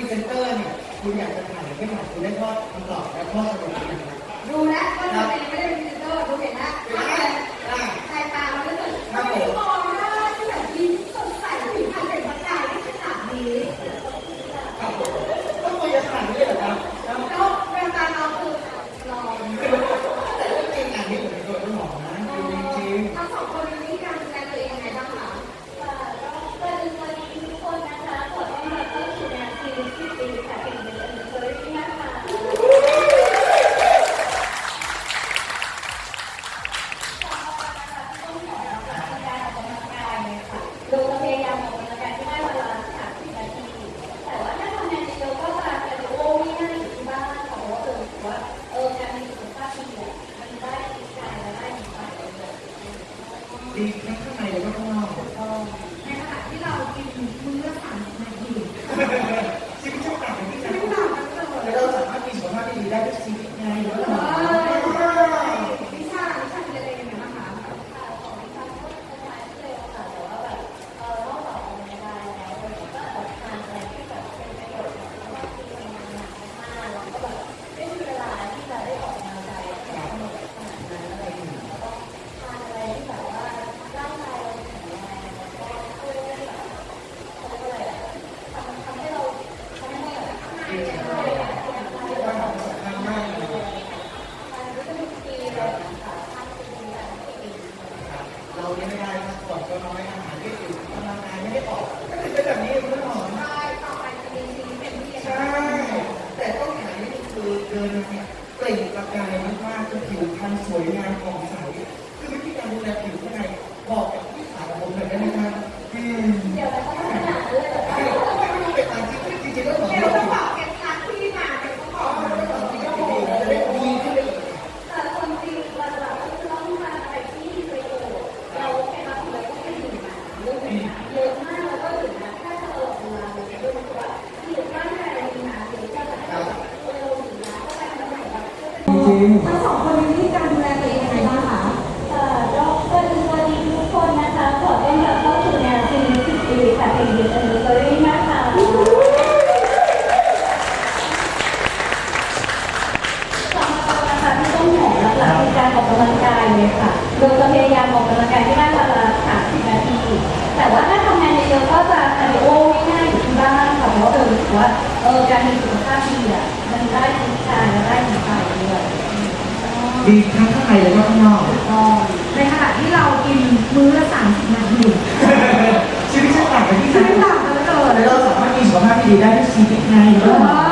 ีเซนเตอร์เนี่ยคุณอยากจะถ่ายไม่ถ่ายคุณได้ทอดคำตอบและข้อสรุปนะครับดูนะว่าเราเไม่ได้เป็นพิเตอร์ดูเห็นนะใครตาเราไม่เหมืครับผม น้อยอาหารที่อื่นกำลังกายไม่ได้ออกก็เลยเป็นแบบนี้คุณหมอใช่ต่อไปจะเป็นสิ่เป็นที่ใช่แต่ต้องหาวิธีคือเดินเนี่ยเปล่งประกายมากๆก็ผิวพรรณสวยงามของสาวีทั้งข้างในและก็ข้างนอกในขณะที่เรากินมื้อละสามสิบนาทีชีวิตฉันต่างกันที่ไหนชีวิต่างกันเหลย เราสามารถมีสุขภาพที่ดีได้ที่ยชีวิตไงเออ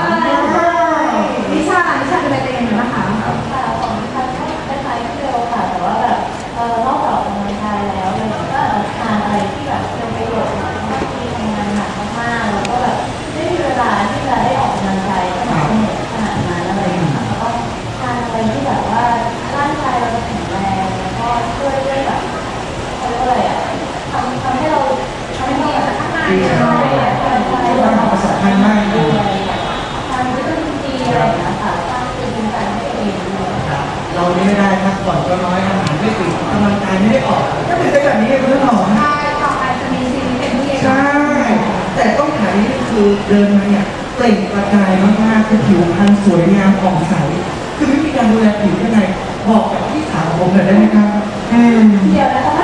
ที่เราว่าภาษาไทยมากเลยเราไม่ได้พักผ่อนก็น้อยอาหารไม่ติดำงายไม่ได้ออก ก็เป็นได้แบบนี้คุณหมอต่อไปจะมีซีรีเป็นผู้ใหญ่ใช่ แต่ต้ขายคือเดินมาเนี่ยเปล่งประกายมากๆคือผิวพรรณสวยงามอ่องใส คือไม่มีการดูแลผิวข้างในบอกกับพี่สาวผมหน่อยได้ไหมครับเดี๋ยวนะคะ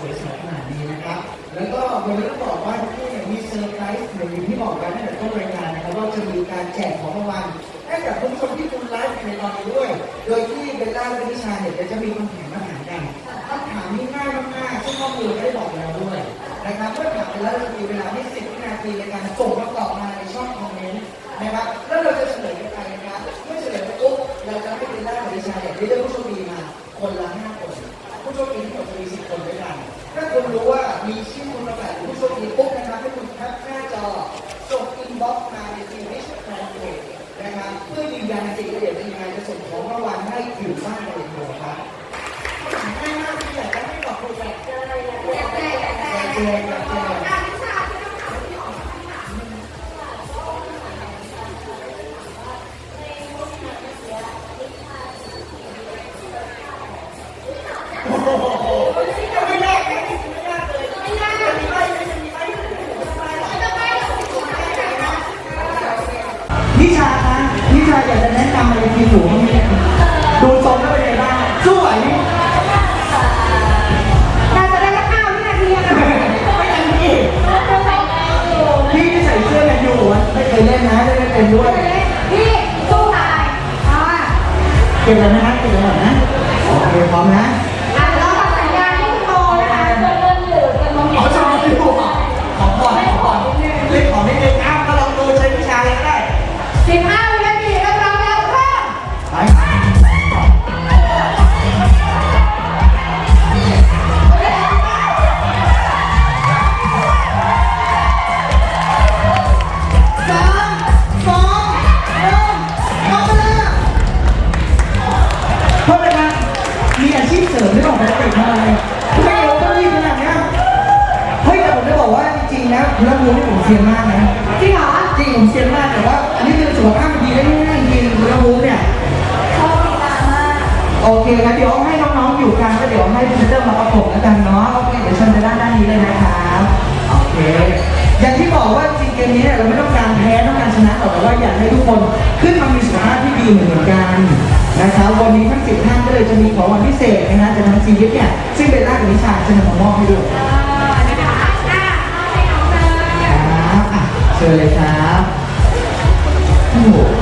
สวยๆขนาดนี้นะครับ แล้วก็วันนี้ต้องบอกว่าที่นี่มีเซอร์ไพรส์เหมือนที่บอกกันตั้งแต่ต้นรายการนะครับว่าจะมีการแจกของรางวัลให้กับทุกคนที่ดูไลฟ์ในตอนนี้ด้วย โดยที่เบลล่าและนิชาเนี่ยจะมีคำถามมาถามกันคำถามนี้ง่ายมากๆซึ่งข้อมูลได้บอกเราด้วยนะครับเมื่อถามไปแล้วเราจะมีเวลาให้10วินาทีในการส่งคำตอบมาในช่องคอมเมนต์นะครับแล้วเราจะเฉลยกันไปนะครับเมื่อเฉลยไปปุ๊บเราจะให้เบลล่าและนิชาเนี่ยได้เลือกผู้โชคดีมาคนละห้า ผู้โชคดีทั้งหมดจะมีสิบคนด้วยกัน ถ้าคุณรู้ว่ามีชื่อคุณประกาศผู้โชคดีปุ๊บนะครับให้คุณแคปหน้าจอส่งอินบ็อกซ์มาในทีมวิชแฟนเพจนะครับเพื่อยืนยันสิทธิ์เดียวยังไงจะส่งของรางวัลให้ถึงบ้านเลยครับง่ายมากที่อยากจะให้บอกคุณแบบอยากแจกอยากแจ 15วินาทีแล้วพร้อมแล้วเริ่มสามสองหนึ่งหมดเวลาเพราะอะนะมีอาชีพเสริมที่บอกว่าติดมาอะไรทำไมเราต้องรีขนาดนี้ยเฮ้ยแต่ผมจะบอกว่าจริงๆนะนับรู้ผมเซียมากนะ จริงเหรอ ริงผมเซียนมากแต่ว่า อันนี้คือสุขภาพดีได้ง่ายๆจริงคุณรับรู้เนี่ย ชอบกีฬามากโอเคครับเดี๋ยวให้น้องๆอยู่กลางแล้วเดี๋ยวให้พี่เตอร์มาประกบแล้วกันเนาะโอเคเดี๋ยวเชิญไปด้านด้านนี้เลยนะครับโอเค อย่างที่บอกว่าจริงเกมนี้เนี่ยเราไม่ต้องการแพ้ต้องการชนะแต่ว่าอยากให้ทุกคนขึ้นมามีสุขภาพที่ดีเหมือนกันนะครับวันนี้ทั้งสิบท่านก็เลยจะมีของวันพิเศษนะฮะจากทางซีวิตเนี่ยซึ่งเป็นร่างกับนิชาจะนำมามอบให้ด้วย เออนะคะอะให้น้องเลยครับอะเชิญเลยครับ โ